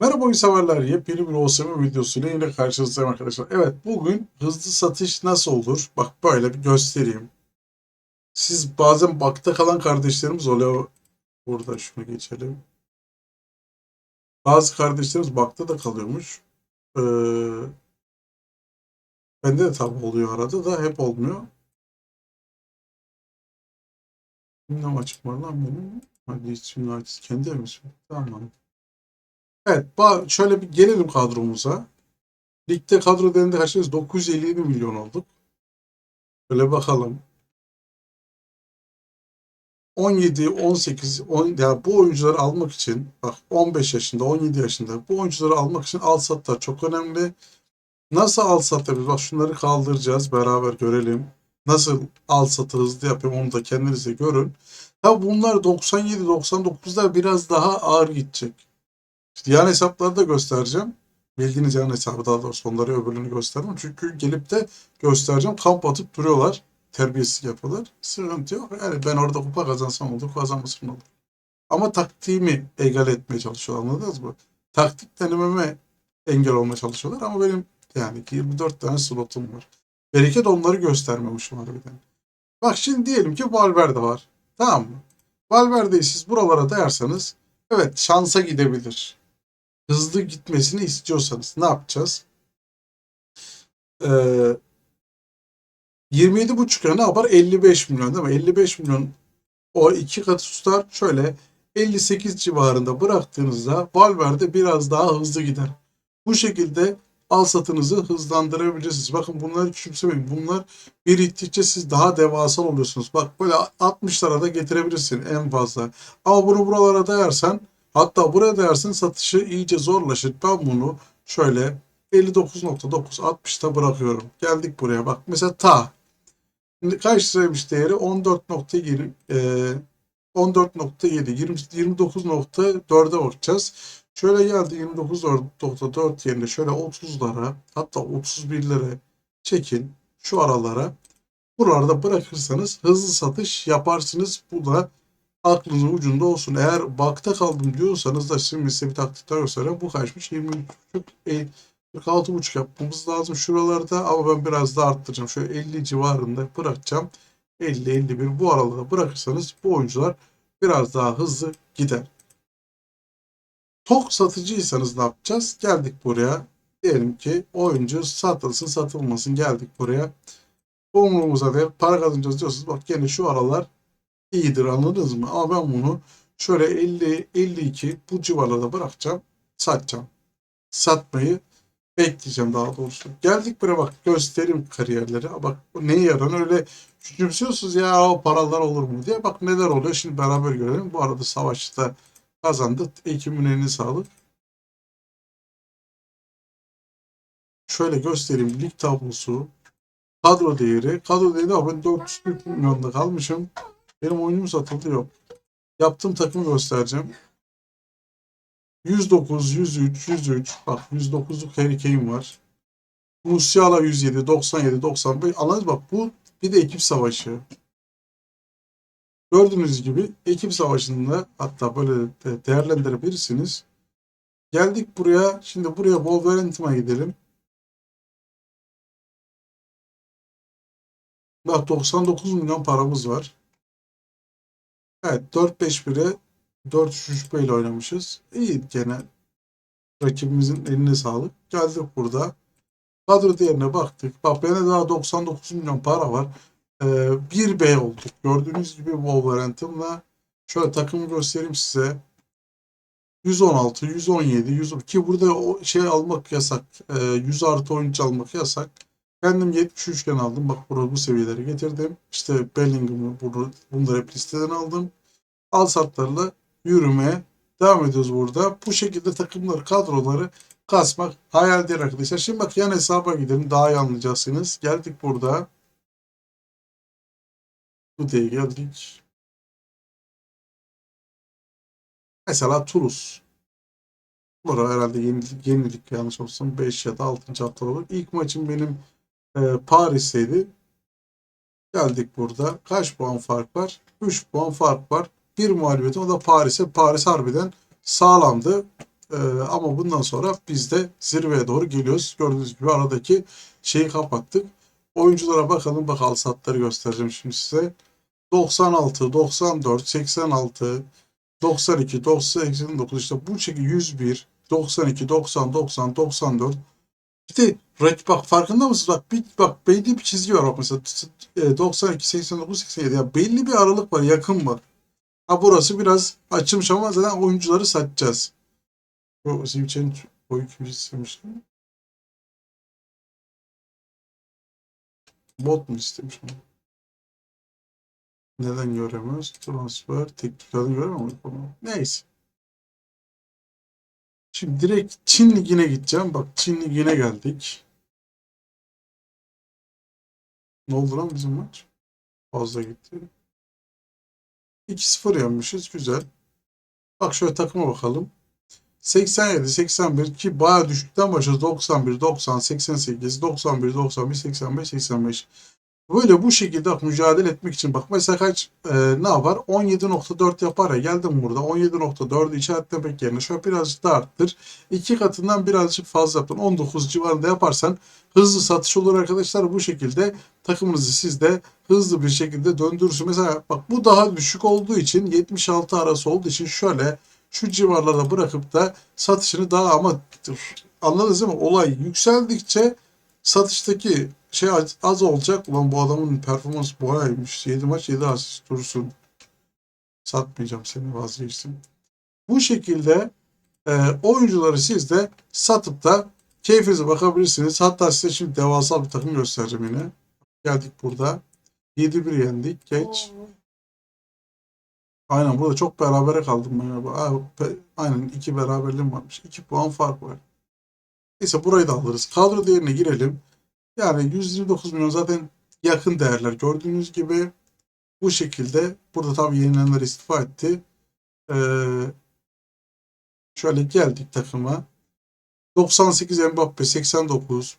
Merhaba oyun severler. Yepyeni bir OSM videosuyla yine karşınızdayım arkadaşlar. Evet bugün hızlı satış nasıl olur? Bak böyle bir göstereyim. Siz bazen bakta kalan kardeşlerimiz oluyor. Burada şunu geçelim. Bazı kardeşlerimiz bakta da kalıyormuş. Ee, bende de tabi oluyor arada da hep olmuyor. Gündem açık var lan benim. Hadi ismini aç. Kendi misin? Tamam. Evet, şöyle bir gelelim kadromuza. Ligde kadro değerinde kaçırız? 957 milyon olduk. Böyle bakalım. 17, 18, 10, ya bu oyuncuları almak için bak 15 yaşında, 17 yaşında bu oyuncuları almak için al satlar çok önemli. Nasıl al sat yapıyoruz? Bak şunları kaldıracağız beraber görelim. Nasıl al satı hızlı yapıyorum onu da kendiniz de görün. Ya bunlar 97-99'da biraz daha ağır gidecek. İşte yan hesapları da göstereceğim. Bildiğiniz yan hesabı daha doğrusu onları öbürünü göstermem. Çünkü gelip de göstereceğim. Kamp atıp duruyorlar. Terbiyesiz yapıyorlar. Sıkıntı yok. Yani ben orada kupa kazansam olur, kazanmasam olur. Ama taktiğimi egal etmeye çalışıyorlar anladınız mı? Taktik denememe engel olmaya çalışıyorlar ama benim yani 24 tane slotum var. Bereket onları göstermemişim harbiden. Bak şimdi diyelim ki Valverde var. Tamam mı? Valverde'yi siz buralara dayarsanız evet şansa gidebilir hızlı gitmesini istiyorsanız ne yapacağız? Ee, 27,5 ne yapar? 55 milyon değil mi? 55 milyon o iki katı tutar. Şöyle 58 civarında bıraktığınızda Valverde biraz daha hızlı gider. Bu şekilde al satınızı hızlandırabilirsiniz. Bakın bunları küçümsemeyin. Bunlar biriktikçe siz daha devasal oluyorsunuz. Bak böyle 60'lara da getirebilirsin en fazla. Ama bunu buralara dayarsan Hatta buraya değersin satışı iyice zorlaşır. Ben bunu şöyle 59.9 60'ta bırakıyorum. Geldik buraya bak. Mesela ta. Şimdi kaç liraymış değeri? 14.20 e, 14.7 29.4'e bakacağız. Şöyle geldi 29.4 yerine şöyle 30'lara hatta 31'lere çekin şu aralara. Buralarda bırakırsanız hızlı satış yaparsınız. Bu da aklınızın ucunda olsun. Eğer bakta kaldım diyorsanız da şimdi size bir taktik daha göstereyim. Bu kaçmış? 23,5 e, 46,5 yapmamız lazım şuralarda ama ben biraz daha arttıracağım. Şöyle 50 civarında bırakacağım. 50-51 bu aralarda bırakırsanız bu oyuncular biraz daha hızlı gider. Tok satıcıysanız ne yapacağız? Geldik buraya. Diyelim ki oyuncu satılsın satılmasın geldik buraya. Umurumuza değil para kazanacağız diyorsunuz. Bak gene şu aralar iyidir anladınız mı? Ama ben bunu şöyle 50 52 bu civarlarda bırakacağım. Satacağım. Satmayı bekleyeceğim daha doğrusu. Geldik buraya bak göstereyim kariyerleri. Bak neye yarar öyle küçümsüyorsunuz ya o paralar olur mu diye. Bak neler oluyor şimdi beraber görelim. Bu arada savaşta kazandı. Ekim'in eline sağlık. Şöyle göstereyim lig tablosu. Kadro değeri. Kadro değeri ben 440 milyonda kalmışım. Benim oyunum satıldı yok. Yaptığım takımı göstereceğim. 109, 103, 103. Bak 109'luk Harry Kane var. Musiala 107, 97, 95. Anladınız bak bu bir de ekip savaşı. Gördüğünüz gibi ekip savaşında hatta böyle de değerlendirebilirsiniz. Geldik buraya. Şimdi buraya Wolverhampton'a gidelim. Bak 99 milyon paramız var. Evet 4-5-1'e 4-3-3 ile oynamışız. İyi gene. Rakibimizin eline sağlık. Geldik burada. Kadro değerine baktık. Bak bende daha 99 milyon para var. Ee, 1B olduk. Gördüğünüz gibi Wolverhampton'la şöyle takımı göstereyim size. 116, 117, 100 ki burada o şey almak yasak. Ee, 100 artı oyuncu almak yasak. Kendim 73 iken aldım. Bak burada bu seviyelere getirdim. İşte Bellingham'ı bunu, bunları hep listeden aldım. Al satlarla yürümeye devam ediyoruz burada. Bu şekilde takımları, kadroları kasmak hayal değil arkadaşlar. Şimdi bak yan hesaba gidelim. Daha iyi anlayacaksınız. Geldik burada. Bu diye geldik. Mesela Toulouse. Burada herhalde yenilik, yenilik yanlış olsun 5 ya da 6. hafta olur. İlk maçım benim e, Paris'teydi. Geldik burada. Kaç puan fark var? 3 puan fark var. Bir muhalefetim o da Paris'e. Paris harbiden sağlamdı. Ee, ama bundan sonra biz de zirveye doğru geliyoruz. Gördüğünüz gibi aradaki şeyi kapattık. Oyunculara bakalım. Bak al satları göstereceğim şimdi size. 96, 94, 86, 92, 89 işte bu şekilde 101, 92, 90, 90, 94. İşte rakip bak farkında mısınız? Bak bir, bak belli bir çizgi var bak mesela e, 92, 89, 87 ya belli bir aralık var yakın var. Ha burası biraz açılmış ama zaten oyuncuları satacağız. Bu Zivçen'in boyu kim istemiştim? Bot mu istemiş? Neden göremiyoruz? Transfer, tekniklerini göremiyoruz bunu. Neyse. Şimdi direkt Çin Ligi'ne gideceğim. Bak Çin Ligi'ne geldik. Ne oldu lan bizim maç? Fazla gitti. 2-0 yenmişiz. Güzel. Bak şöyle takıma bakalım. 87, 81 ki bayağı düşükten başladı. 91, 90, 88, 91, 91, 85, 85. Böyle bu şekilde mücadele etmek için bak mesela kaç e, ne yapar? 17.4 yapar ya geldim burada 17.4'ü işaretlemek yerine şöyle birazcık da arttır. İki katından birazcık fazla yaptın. 19 civarında yaparsan hızlı satış olur arkadaşlar. Bu şekilde takımınızı siz de hızlı bir şekilde döndürürsün. Mesela bak bu daha düşük olduğu için 76 arası olduğu için şöyle şu civarlarda bırakıp da satışını daha ama anladınız değil mi? Olay yükseldikçe satıştaki şey az, az olacak. Ulan bu adamın performansı boyaymış. 7 maç 7 asist dursun. Satmayacağım seni vazgeçtim. Bu şekilde e, oyuncuları siz de satıp da keyfinize bakabilirsiniz. Hatta size şimdi devasa bir takım göstereceğim yine. Geldik burada. 7-1 yendik. Geç. Aynen burada çok berabere kaldım ben. Aynen iki beraberliğim varmış. 2 puan fark var. Neyse burayı da alırız. Kadro değerine girelim. Yani 129 milyon zaten yakın değerler. Gördüğünüz gibi bu şekilde burada tabii yenilenler istifa etti. Ee, şöyle geldik takıma. 98 Mbappe 89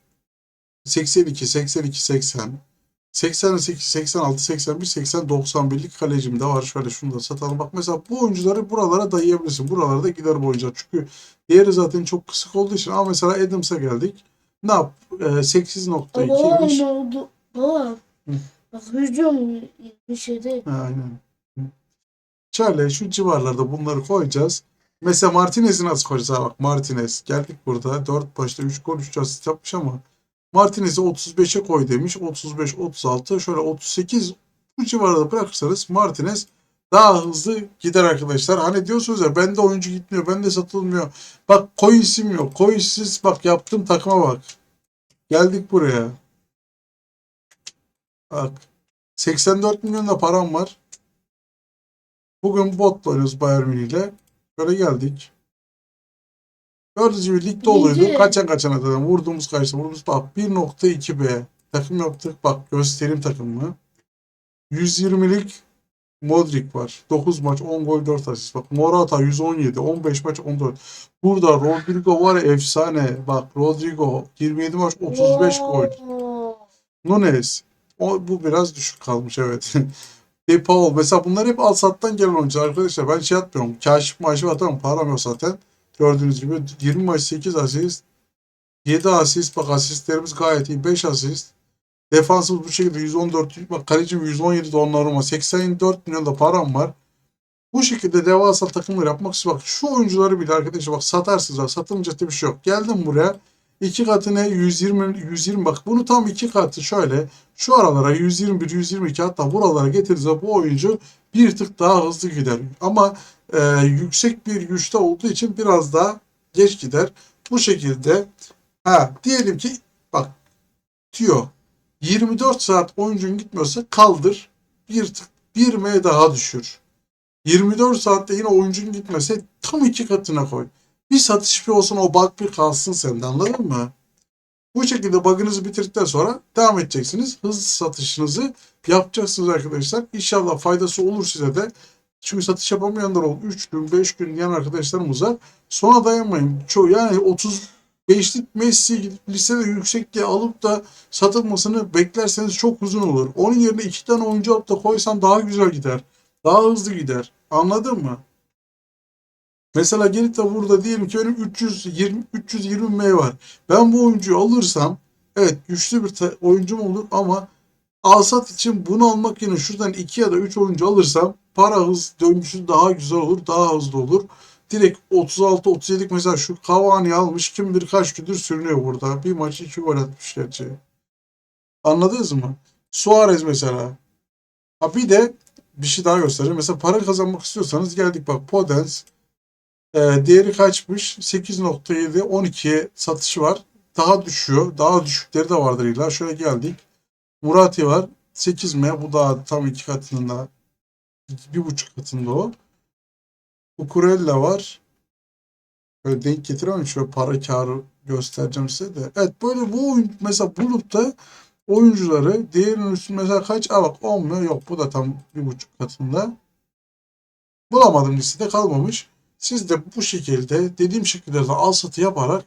82 82 80 88 86 81 80 91'lik kalecim de var. Şöyle şunu da satalım. Bak mesela bu oyuncuları buralara dayayabilirsin. Buralara da gider bu oyuncular. Çünkü diğeri zaten çok kısık olduğu için. Ama mesela Adams'a geldik. Ne yap? Ee, 8.2'ymiş. Baba ne oldu? Baba. Hı. Bak hücum bir şeyde. Ha, Aynen. Şöyle şu civarlarda bunları koyacağız. Mesela Martinez'i nasıl koyacağız? Ha bak Martinez. Geldik burada. 4 başta 3 gol 3 asist yapmış ama Martinez'i 35'e koy demiş. 35, 36, şöyle 38 bu civarda bırakırsanız Martinez daha hızlı gider arkadaşlar. Hani diyorsunuz ya bende oyuncu gitmiyor, bende satılmıyor. Bak koy isim yok. Koy isimsiz bak yaptığım takıma bak. Geldik buraya. Bak. 84 milyon da param var. Bugün botla oynuyoruz Bayern Münih ile. Böyle geldik. Gördüğünüz gibi ligde. Birinci. Kaçan kaçana dedim. Vurduğumuz kaçtı. Vurduğumuz bak 1.2 B. Takım yaptık. Bak göstereyim takımımı. 120'lik Modric var. 9 maç 10 gol 4 asist. Bak Morata 117. 15 maç 14. Burada Rodrigo var ya efsane. Bak Rodrigo 27 maç 35 gol. Nunes. O, bu biraz düşük kalmış evet. De Paul. Mesela bunlar hep al sattan gelen oyuncular arkadaşlar. Ben şey atmıyorum. Kaşif maaşı atarım. Param yok zaten. Gördüğünüz gibi 20 maç 8 asist. 7 asist. Bak asistlerimiz gayet iyi. 5 asist. Defansımız bu şekilde 114. Bak kalecim 117 de onların var. 84 milyon da param var. Bu şekilde devasa takımlar yapmak için bak şu oyuncuları bile arkadaşlar bak satarsınız bak satılmayacak bir şey yok. Geldim buraya iki katı ne 120 120 bak bunu tam iki katı şöyle şu aralara 121 122 hatta buralara getirirse bu oyuncu bir tık daha hızlı gider. Ama e, yüksek bir güçte olduğu için biraz daha geç gider. Bu şekilde ha diyelim ki bak diyor 24 saat oyuncun gitmiyorsa kaldır bir tık bir M daha düşür. 24 saatte yine oyuncun gitmese tam iki katına koy. Bir satış bir olsun o bug bir kalsın sende anladın mı? Bu şekilde bug'ınızı bitirdikten sonra devam edeceksiniz. Hızlı satışınızı yapacaksınız arkadaşlar. İnşallah faydası olur size de. Çünkü satış yapamayanlar oldu. 3 gün 5 gün diyen arkadaşlarımız var. Sonra dayanmayın. Çoğu yani 35'lik Messi gidip listede yüksek diye alıp da satılmasını beklerseniz çok uzun olur. Onun yerine iki tane oyuncu alıp da koysan daha güzel gider. Daha hızlı gider. Anladın mı? Mesela gelip de burada diyelim ki benim 320 320 M var. Ben bu oyuncuyu alırsam evet güçlü bir oyuncum olur ama alsat için bunu almak yerine şuradan 2 ya da 3 oyuncu alırsam para hız döngüsü daha güzel olur, daha hızlı olur. Direkt 36 37 mesela şu Cavani almış kim bilir kaç gündür sürünüyor burada. Bir maç 2 gol atmış gerçi. Anladınız mı? Suarez mesela. Ha bir de bir şey daha göstereyim. Mesela para kazanmak istiyorsanız geldik bak Podens e, değeri kaçmış? 8.7 12'ye satışı var. Daha düşüyor. Daha düşükleri de vardır illa. Şöyle geldik. Murati var. 8 m bu daha tam iki katında. Bir buçuk katında o. Kukurella var. Böyle denk getiremem. Şöyle para karı göstereceğim size de. Evet böyle bu oyun mesela bulutta oyuncuları değerinin üstünde mesela kaç? Aa bak 10 mu? Yok bu da tam bir buçuk katında. Bulamadım listede kalmamış. Siz de bu şekilde dediğim şekilde de al satı yaparak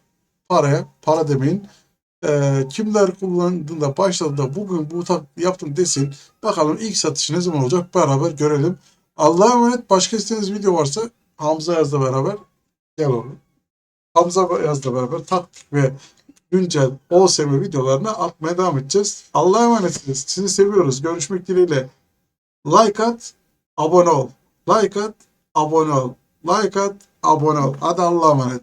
paraya, para demeyin. Eee, kimler kullandığında başladığında bugün bu yaptım desin. Bakalım ilk satışı ne zaman olacak beraber görelim. Allah'a emanet. Başka istediğiniz video varsa Hamza Yaz'la beraber gel oğlum. Hamza Yaz'la beraber taktik ve güncel OSM videolarını atmaya devam edeceğiz. Allah'a emanetsiniz. Sizi seviyoruz. Görüşmek dileğiyle. Like at, abone ol. Like at, abone ol. Like at, abone ol. Hadi Allah'a emanet.